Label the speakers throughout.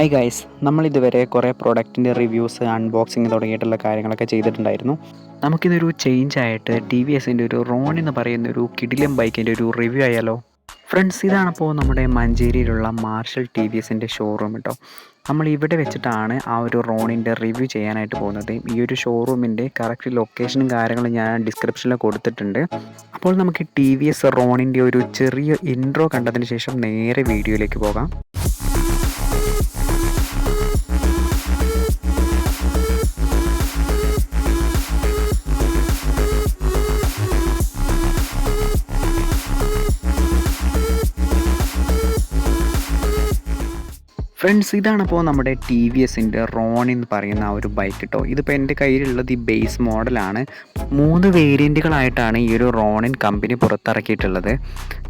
Speaker 1: Hi guys നമ്മൾ ഇതുവരെ കുറേ പ്രൊഡക്റ്റിന്റെ റിവ്യൂസ് അൺബോക്സിങ് തുടങ്ങിയിട്ടുള്ള കാര്യങ്ങളൊക്കെ ചെയ്തിട്ടുണ്ടായിരുന്നു. നമുക്കിതൊരു ചേഞ്ച് ആയിട്ട് ടി വി എസിന്റെ ഒരു റോൺ എന്ന് പറയുന്ന ഒരു കിടിലം ബൈക്കിന്റെ ഒരു റിവ്യൂ ആയാലോ? ഫ്രണ്ട്സ് ഇതാണിപ്പോൾ നമ്മുടെ മഞ്ചേരിയിലുള്ള മാർഷൽ ടി വി എസിന്റെ ഷോറൂം കേട്ടോ നമ്മൾ ഇവിടെ വെച്ചിട്ടാണ് ആ ഒരു റോണിന്റെ റിവ്യൂ ചെയ്യാനായിട്ട് പോകുന്നത്. ഈ ഒരു ഷോറൂമിന്റെ കറക്റ്റ് ലൊക്കേഷനും കാര്യങ്ങളും ഞാൻ ഡിസ്ക്രിപ്ഷനിൽ കൊടുത്തിട്ടുണ്ട്. അപ്പോൾ നമുക്ക് ടി വി എസ് റോണിന്റെ ഒരു ചെറിയ ഇൻട്രോ കണ്ടതിന് ശേഷം നേരെ വീഡിയോയിലേക്ക് പോകാം. ഫ്രണ്ട്സ് ഇതാണ് ഇപ്പോൾ നമ്മുടെ ടി വി എസിന്റെ റോൺ എന്ന് പറയുന്ന ആ ഒരു ബൈക്ക് കേട്ടോ ഇതിപ്പോൾ എന്റെ കയ്യിലുള്ളത് ഈ ബേസ് മോഡലാണ് മൂന്ന് വേരിയന്റുകളായിട്ടാണ് ഈ ഒരു റോണിൻ കമ്പനി പുറത്തിറക്കിയിട്ടുള്ളത്.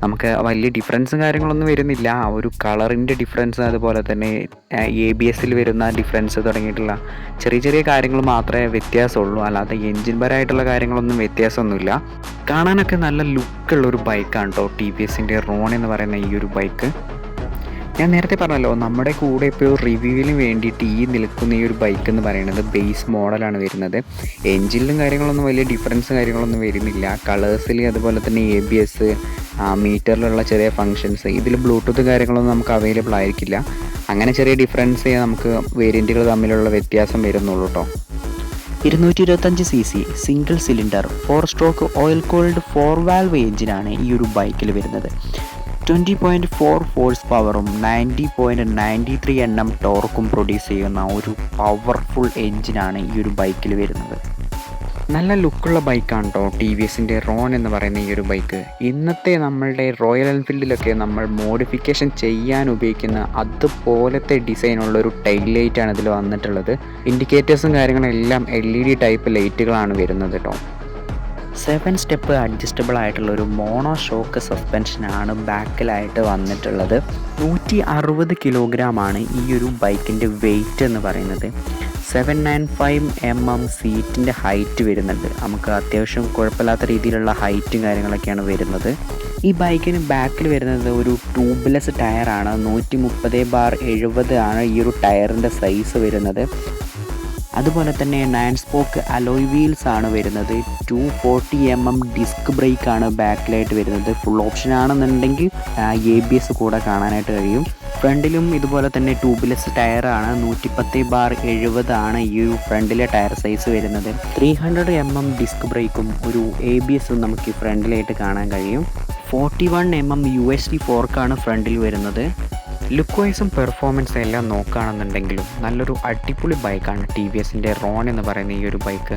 Speaker 1: നമുക്ക് വലിയ ഡിഫറൻസും കാര്യങ്ങളൊന്നും വരുന്നില്ല. ആ ഒരു കളറിന്റെ ഡിഫറൻസ് അതുപോലെ തന്നെ എ ബി എസിൽ വരുന്ന ഡിഫറൻസ് തുടങ്ങിയിട്ടുള്ള ചെറിയ ചെറിയ കാര്യങ്ങൾ മാത്രമേ വ്യത്യാസമുള്ളൂ. അല്ലാതെ എൻജിൻ പരമായിട്ടുള്ള കാര്യങ്ങളൊന്നും വ്യത്യാസമൊന്നുമില്ല. കാണാനൊക്കെ നല്ല ലുക്കുള്ള ഒരു ബൈക്കാണ് കേട്ടോ ടി വി എസിന്റെ റോൺ എന്ന് പറയുന്ന ഈ ഒരു ബൈക്ക് ഞാൻ നേരത്തെ പറഞ്ഞല്ലോ നമ്മുടെ കൂടെ ഇപ്പോൾ റിവ്യൂവിന് വേണ്ടിയിട്ട് ഈ നിൽക്കുന്ന ഈ ഒരു ബൈക്ക് എന്ന് പറയുന്നത് ബേസ് മോഡലാണ് വരുന്നത്. എൻജിനിലും കാര്യങ്ങളൊന്നും വലിയ ഡിഫറൻസ് കാര്യങ്ങളൊന്നും വരുന്നില്ല. കളേഴ്സിൽ അതുപോലെ തന്നെ എ ബി എസ് മീറ്ററിലുള്ള ചെറിയ ഫങ്ഷൻസ് ഇതിൽ ബ്ലൂടൂത്ത് കാര്യങ്ങളൊന്നും നമുക്ക് അവൈലബിൾ ആയിരിക്കില്ല. അങ്ങനെ ചെറിയ ഡിഫറൻസ് നമുക്ക് വേരിയന്റുകൾ തമ്മിലുള്ള വ്യത്യാസം വരുന്നുള്ളൂ കേട്ടോ ഇരുന്നൂറ്റി ഇരുപത്തഞ്ച് C C single cylinder four stroke oil cold four valve എഞ്ചിനാണ് ഈ ഒരു ബൈക്കിൽ വരുന്നത്. ട്വന്റി പോയിന്റ് ഫോർ ഫോഴ്സ് പവറും നയന്റി പോയിന്റ് നയന്റി ത്രീ എണ്ണം ടോർക്കും പ്രൊഡ്യൂസ് ചെയ്യുന്ന ഒരു പവർഫുൾ എൻജിനാണ് ഈ ഒരു ബൈക്കിൽ വരുന്നത്. നല്ല ലുക്കുള്ള ബൈക്കാണ് കേട്ടോ ടി വി എസിന്റെ റോൺ എന്ന് പറയുന്ന ഈ ഒരു ബൈക്ക് ഇന്നത്തെ നമ്മളുടെ റോയൽ എൻഫീൽഡിലൊക്കെ നമ്മൾ മോഡിഫിക്കേഷൻ ചെയ്യാൻ ഉപയോഗിക്കുന്ന അതുപോലത്തെ ഡിസൈനുള്ള ഒരു ടൈൽ ലൈറ്റാണ് ഇതിൽ വന്നിട്ടുള്ളത്. ഇൻഡിക്കേറ്റേഴ്സും കാര്യങ്ങളും എല്ലാം എൽ ഇ ഡി ടൈപ്പ് ലൈറ്റുകളാണ് വരുന്നത് കേട്ടോ സെവൻ സ്റ്റെപ്പ് അഡ്ജസ്റ്റബിൾ ആയിട്ടുള്ള ഒരു മോണോ ഷോക്ക് സസ്പെൻഷനാണ് ബാക്കിലായിട്ട് വന്നിട്ടുള്ളത്. നൂറ്റി അറുപത് കിലോഗ്രാമാണ് ഈ ഒരു ബൈക്കിന്റെ വെയിറ്റ് എന്ന് പറയുന്നത്. Seven nine five M M സീറ്റിന്റെ ഹൈറ്റ് വരുന്നുണ്ട്. നമുക്ക് അത്യാവശ്യം കുഴപ്പമില്ലാത്ത രീതിയിലുള്ള ഹൈറ്റും കാര്യങ്ങളൊക്കെയാണ് വരുന്നത്. ഈ ബൈക്കിന് ബാക്കിൽ വരുന്നത് ഒരു ട്യൂബ്ലെസ് ടയറാണ്. നൂറ്റി മുപ്പത് ബാർ എഴുപത് ആണ് ഈ ഒരു ടയറിന്റെ സൈസ് വരുന്നത്. അതുപോലെ തന്നെ നയൻ സ്പോക്ക് അലോയ് വീൽസ് ആണ് വരുന്നത്. Two forty M M disc brake ആണ് ബാക്കിലായിട്ട് വരുന്നത്. ഫുൾ ഓപ്ഷൻ ആണെന്നുണ്ടെങ്കിൽ എ ബി എസ് കൂടെ കാണാനായിട്ട് കഴിയും. ഫ്രണ്ടിലും ഇതുപോലെ തന്നെ ട്യൂബ്ലെസ് ടയറാണ് നൂറ്റിപ്പത്ത് ബാർ എഴുപതാണ് ഈ ഒരു ഫ്രണ്ടിലെ ടയർ സൈസ് വരുന്നത്. Three hundred M M disc ബ്രേക്കും ഒരു എ ബി എസും നമുക്ക് ഫ്രണ്ടിലായിട്ട് കാണാൻ കഴിയും. Forty one M M U S D ഫോർക്കാണ് ഫ്രണ്ടിൽ വരുന്നത്. ലുക്ക് വൈസും പെർഫോമൻസും എല്ലാം നോക്കുകയാണെന്നുണ്ടെങ്കിലും നല്ലൊരു അടിപൊളി ബൈക്കാണ് ടി വി എസിന്റെ റോൺ എന്ന് പറയുന്ന ഈ ഒരു ബൈക്ക്.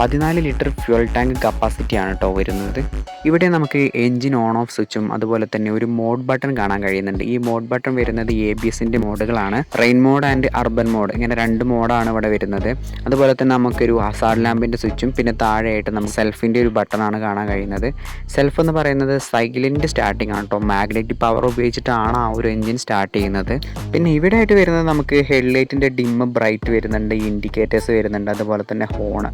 Speaker 1: പതിനാല് ലിറ്റർ ഫ്യൂൽ ടാങ്ക് കപ്പാസിറ്റിയാണ് കേട്ടോ വരുന്നത്. ഇവിടെ നമുക്ക് എൻജിൻ ഓൺ ഓഫ് സ്വിച്ചും അതുപോലെ തന്നെ ഒരു മോഡ് ബട്ടൺ കാണാൻ കഴിയുന്നുണ്ട്. ഈ മോഡ് ബട്ടൺ വരുന്നത് എ ബി എസിന്റെ മോഡുകളാണ്. Rain mode and urban mode ഇങ്ങനെ രണ്ട് മോഡാണ് ഇവിടെ വരുന്നത്. അതുപോലെ തന്നെ നമുക്കൊരു ഹസാർഡ് ലാമ്പിന്റെ സ്വിച്ചും പിന്നെ താഴെയായിട്ട് നമുക്ക് സെൽഫിന്റെ ഒരു ബട്ടണാണ് കാണാൻ കഴിയുന്നത്. സെൽഫ് എന്ന് പറയുന്നത് സൈക്കിളിന്റെ സ്റ്റാർട്ടിംഗ് ആണ് കേട്ടോ. മാഗ്നറ്റിക് പവർ ഉപയോഗിച്ചിട്ടാണ് ആ ഒരു എൻജിൻ സ്റ്റാർട്ട് ചെയ്യുന്നത്. പിന്നെ ഇവിടെ ആയിട്ട് വരുന്നത് നമുക്ക് ഹെഡ്ലൈറ്റിന്റെ ഡിമ്മ് ബ്രൈറ്റ് വരുന്നുണ്ട് ഇൻഡിക്കേറ്റേഴ്സ് വരുന്നുണ്ട് അതുപോലെ തന്നെ ഹോൺ.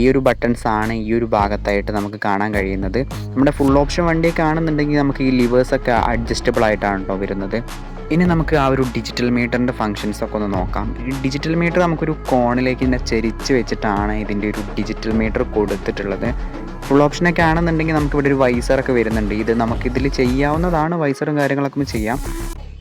Speaker 1: ഈ ഒരു ബട്ടൺസ് ആണ് ഈ ഒരു ഭാഗത്തായിട്ട് നമുക്ക് കാണാൻ കഴിയുന്നത്. നമ്മുടെ ഫുൾ ഓപ്ഷൻ വണ്ടി ആണെന്നുണ്ടെങ്കിൽ നമുക്ക് ഈ ലിവേഴ്സൊക്കെ അഡ്ജസ്റ്റബിൾ ആയിട്ടാണ് കേട്ടോ വരുന്നത്. ഇനി നമുക്ക് ആ ഒരു ഡിജിറ്റൽ മീറ്ററിന്റെ ഫങ്ഷൻസ് ഒക്കെ ഒന്ന് നോക്കാം. ഡിജിറ്റൽ മീറ്റർ നമുക്കൊരു കോണിലേക്ക് ഇങ്ങനെ ചരിച്ച് വെച്ചിട്ടാണ് ഇതിന്റെ ഒരു ഡിജിറ്റൽ മീറ്റർ കൊടുത്തിട്ടുള്ളത്. ഫുൾ ഓപ്ഷനൊക്കെ ആണെന്നുണ്ടെങ്കിൽ നമുക്ക് ഇവിടെ ഒരു വൈസറൊക്കെ വരുന്നുണ്ട്. ഇത് നമുക്കിതിൽ ചെയ്യാവുന്നതാണ് വൈസറും കാര്യങ്ങളൊക്കെ ചെയ്യാം.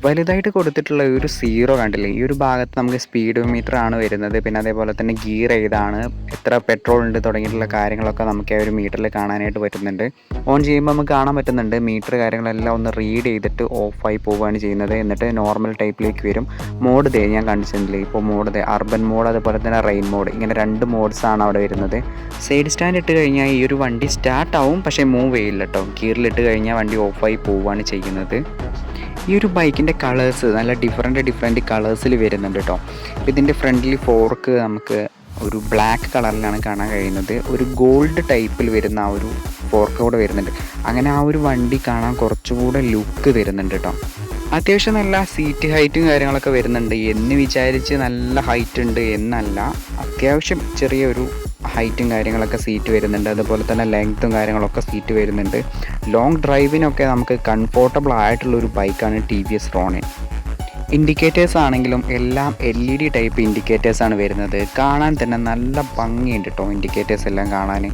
Speaker 1: വലുതായിട്ട് കൊടുത്തിട്ടുള്ള ഒരു സീറോ കണ്ടില്ലേ? ഈ ഒരു ഭാഗത്ത് നമുക്ക് സ്പീഡ് മീറ്റർ ആണ് വരുന്നത്. പിന്നെ അതേപോലെ തന്നെ ഗിയർ ഏതാണ്? എത്ര പെട്രോൾ ഉണ്ട് തുടങ്ങിയിട്ടുള്ള കാര്യങ്ങളൊക്കെ നമുക്ക് ആ ഒരു മീറ്ററിൽ കാണാനായിട്ട് പറ്റുന്നുണ്ട്. ഓൺ ചെയ്യുമ്പോൾ നമുക്ക് കാണാൻ പറ്റുന്നുണ്ട്. മീറ്റർ കാര്യങ്ങളെല്ലാം ഒന്ന് റീഡ് ചെയ്തിട്ട് ഓഫായി പോവുകയാണ് ചെയ്യുന്നത്. എന്നിട്ട് നോർമൽ ടൈപ്പിലേക്ക് വരും. മോഡ് ദേ ഞാൻ കണ്ടിട്ടുണ്ട് ഇപ്പോൾ മോഡ് ദേ അർബൻ മോഡ് അതുപോലെ തന്നെ റെയിൻ മോഡ് ഇങ്ങനെ രണ്ട് മോഡ്സ് ആണ് അവിടെ വരുന്നത്. സൈഡ് സ്റ്റാൻഡ് ഇട്ട് കഴിഞ്ഞാൽ ഈ ഒരു വണ്ടി സ്റ്റാർട്ട് ആവും. പക്ഷേ മൂവ് ചെയ്യില്ല കേട്ടോ ഗിയറിലിട്ട് കഴിഞ്ഞാൽ വണ്ടി ഓഫായി പോവുകയാണ് ചെയ്യുന്നത്. ഈ ഒരു ബൈക്കിന്റെ കളേഴ്സ് നല്ല ഡിഫറെന്റ് ഡിഫറെന്റ് കളേഴ്സിൽ വരുന്നുണ്ട് കേട്ടോ ഇതിന്റെ ഫ്രണ്ടിൽ ഫോർക്ക് നമുക്ക് ഒരു ബ്ലാക്ക് കളറിലാണ് കാണാൻ കഴിയുന്നത്. ഒരു ഗോൾഡ് ടൈപ്പിൽ വരുന്ന ആ ഒരു ഫോർക്ക് കൂടെ വരുന്നുണ്ട്. അങ്ങനെ ആ ഒരു വണ്ടി കാണാൻ കുറച്ചുകൂടെ ലുക്ക് വരുന്നുണ്ട് കേട്ടോ അത്യാവശ്യം നല്ല സീറ്റ് ഹൈറ്റും കാര്യങ്ങളൊക്കെ വരുന്നുണ്ട്. എന്ന് വിചാരിച്ച് നല്ല ഹൈറ്റ് ഉണ്ട് എന്നല്ല. അത്യാവശ്യം ചെറിയൊരു ഹൈറ്റും കാര്യങ്ങളൊക്കെ സീറ്റ് വരുന്നുണ്ട്. അതുപോലെ തന്നെ ലെങ്ത്തും കാര്യങ്ങളൊക്കെ സീറ്റ് വരുന്നുണ്ട്. ലോങ് ഡ്രൈവിനൊക്കെ നമുക്ക് കംഫോർട്ടബിൾ ആയിട്ടുള്ള ഒരു ബൈക്കാണ് T V S Ronin indicators ആണെങ്കിലും എല്ലാം L E D type indicators ആണ് വരുന്നത്. കാണാൻ തന്നെ നല്ല ഭംഗിയുണ്ട് കേട്ടോ ഇൻഡിക്കേറ്റേഴ്സ് എല്ലാം കാണാൻ.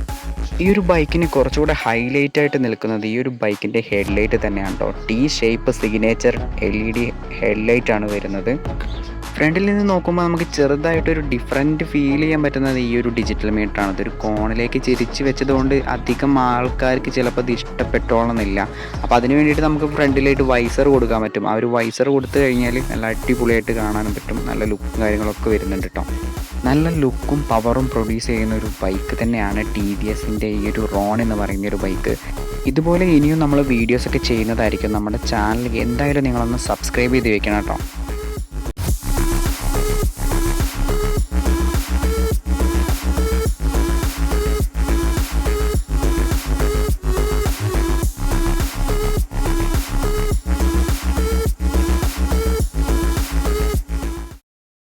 Speaker 1: ഈ ഒരു ബൈക്കിന് കുറച്ചുകൂടെ ഹൈലൈറ്റ് ആയിട്ട് നിൽക്കുന്നത് ഈ ഒരു ബൈക്കിന്റെ ഹെഡ്ലൈറ്റ് തന്നെയാണ് കേട്ടോ T shape signature L E D headlight ആണ് വരുന്നത്. ഫ്രണ്ടിൽ നിന്ന് നോക്കുമ്പോൾ നമുക്ക് ചെറുതായിട്ടൊരു ഡിഫറെന്റ് ഫീൽ ചെയ്യാൻ പറ്റുന്നത് ഈ ഒരു ഡിജിറ്റൽ മീറ്ററാണ് ഇതൊരു കോണിലേക്ക് ചിരിച്ച് വെച്ചതുകൊണ്ട് അധികം ആൾക്കാർക്ക് ചിലപ്പോൾ ഇത് ഇഷ്ടപ്പെട്ടോളന്നില്ല. അപ്പോൾ അതിന് വേണ്ടിയിട്ട് നമുക്ക് ഫ്രണ്ടിലായിട്ട് വൈസർ കൊടുക്കാൻ പറ്റും. ആ ഒരു വൈസർ കൊടുത്തു കഴിഞ്ഞാൽ നല്ല അടിപൊളിയായിട്ട് കാണാനും പറ്റും. നല്ല ലുക്കും കാര്യങ്ങളൊക്കെ വരുന്നുണ്ട് കേട്ടോ നല്ല ലുക്കും പവറും പ്രൊഡ്യൂസ് ചെയ്യുന്ന ഒരു ബൈക്ക് തന്നെയാണ് ടി വി എസിന്റെ ഈ ഒരു റോൺ എന്ന് പറയുന്ന ഒരു ബൈക്ക് ഇതുപോലെ ഇനിയും നമ്മൾ വീഡിയോസൊക്കെ ചെയ്യുന്നതായിരിക്കും. നമ്മുടെ ചാനൽ എന്തായാലും നിങ്ങളൊന്ന് സബ്സ്ക്രൈബ് ചെയ്ത് വെക്കണം കേട്ടോ